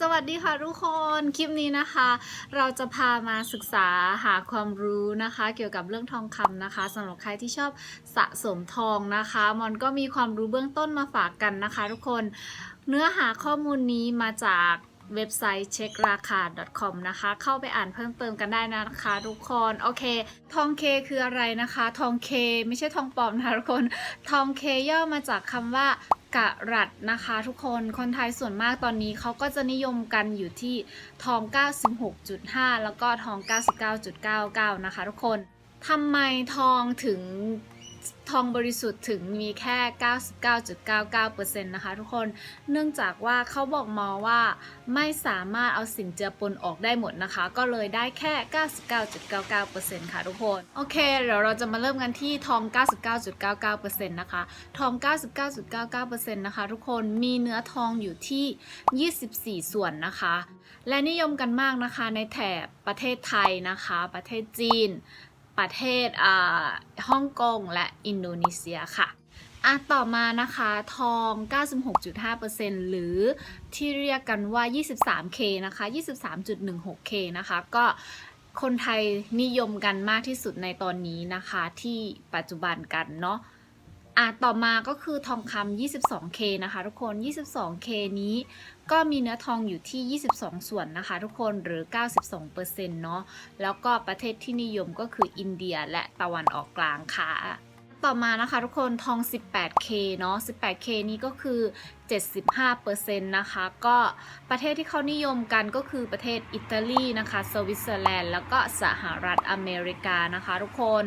สวัสดีค่ะทุกคนคลิปนี้นะคะ เราจะพามาศึกษาหาความรู้นะคะ เกี่ยวกับเรื่องทองคำนะคะสำหรับใครที่ชอบสะสมทองนะคะ มอนก็มีความรู้เบื้องต้นมาฝากกันนะคะ ทุกคนเนื้อหาข้อมูลนี้มาจากเว็บไซต์เช็คราคา .com นะคะ เข้าไปอ่านเพิ่มเติมกันได้นะคะ ทุกคน โอเค ทองเคคืออะไรนะคะ ทองเคไม่ใช่ทองปลอมนะคะทุกคน ทองเคย่อมาจากคำว่า กะรัดนะคะทุกคนคนไทยส่วนมากตอนนี้เขาก็จะนิยมกันอยู่ที่ทอง 96.5 แล้วก็ทอง 99.99 นะคะทุกคนทำไมทองถึง ทองบริสุทธิ์ถึงมีแค่ 99.99%นะคะทุกคน เนื่องจากว่าเขาบอกมาว่าไม่สามารถเอาสิ่งเจือปนออกได้หมดนะคะ ก็เลยได้แค่ 99.99%ค่ะทุกคน โอเค เดี๋ยวเราจะมาเริ่มกันที่ทอง 99.99%นะคะ ทอง 99.99%นะคะทุกคน มีเนื้อทองอยู่ที่ 24 ส่วนนะคะ และนิยมกันมากนะคะในแถบประเทศไทยนะคะ ประเทศจีน ประเทศฮ่องกงและอินโดนีเซียค่ะอะต่อมานะคะทอง 96.5%หรือที่เรียกกันว่า 23K นะคะ 23.16K นะคะก็คนไทยนิยมกันมากที่สุดในตอนนี้นะคะที่ปัจจุบันกันเนาะ อะต่อมาก็คือทองคำ 22K นะคะทุกคน 22K นี้ก็มีเนื้อทองอยู่ที่ 22 ส่วนนะคะทุกคน หรือ 92%เนาะ แล้วก็ประเทศที่นิยมก็คืออินเดียและตะวันออกกลางค่ะ ต่อมานะคะทุกคนทอง 18K เนาะ 18K นี้ก็คือ75%นะคะ ก็ประเทศที่เขานิยมกันก็คือประเทศอิตาลีนะคะสวิตเซอร์แลนด์ แล้วก็สหรัฐอเมริกานะคะ ทุกคน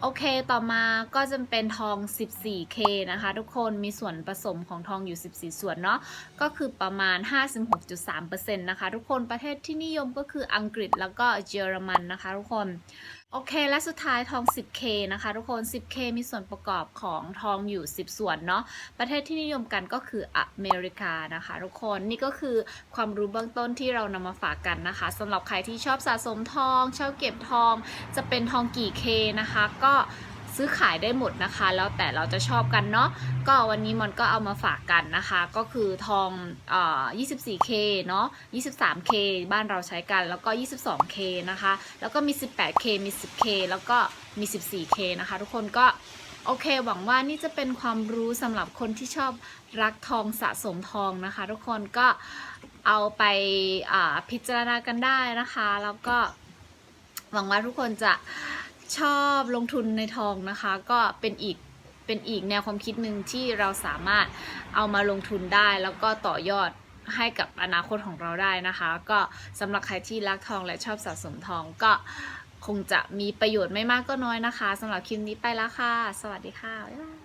โอเคต่อมาก็จะเป็นทอง 14K นะคะ ทุกคนมีส่วนผสมของทองอยู่ 14 ส่วนเนาะก็คือประมาณ 56.3%นะคะ ทุกคนประเทศที่นิยมก็คืออังกฤษแล้วก็เยอรมันนะคะ ทุกคนโอเค และสุดท้ายทอง 10K นะคะ ทุกคน 10K มีส่วนประกอบของทองอยู่ 10 ส่วนเนาะ ประเทศที่นิยมกันก็คืออเมริกานะคะทุกคนนี่ก็คือความรู้เบื้องต้นที่เรานำมาฝากกันนะคะสำหรับใครที่ชอบสะสมทอง ชอบเก็บทอง จะเป็นทองกี่ K นะคะ ก็ซื้อขายได้หมดนะคะ แล้วแต่เราจะชอบกันเนาะก็วันนี้มันก็เอามาฝากกันนะคะ ก็คือทองเอ่อ 24K เนาะ 23K บ้านเราใช้กันแล้วก็ 22K นะคะ แล้วก็มี 18K มี 10K แล้วก็มี 14K นะคะ ทุกคนก็ โอเค หวังว่านี่จะเป็นความรู้สำหรับคนที่ชอบรักทองสะสมทองนะคะ ทุกคนก็เอาไปาพิจารณากันได้นะคะ แล้วก็หวังว่าทุกคนจะชอบลงทุนในทองนะคะ ก็เป็นอีกเป็นอีกแนวความคิดหนึ่งที่เราสามารถเอามาลงทุนได้ แล้วก็ต่อยอดให้กับอนาคตของเราได้นะคะ ก็สำหรับใครที่รักทองและชอบสะสมทองก็ คงจะมีประโยชน์ไม่มากก็น้อยนะคะสำหรับคลิปนี้ไปแล้วค่ะ สวัสดีค่ะ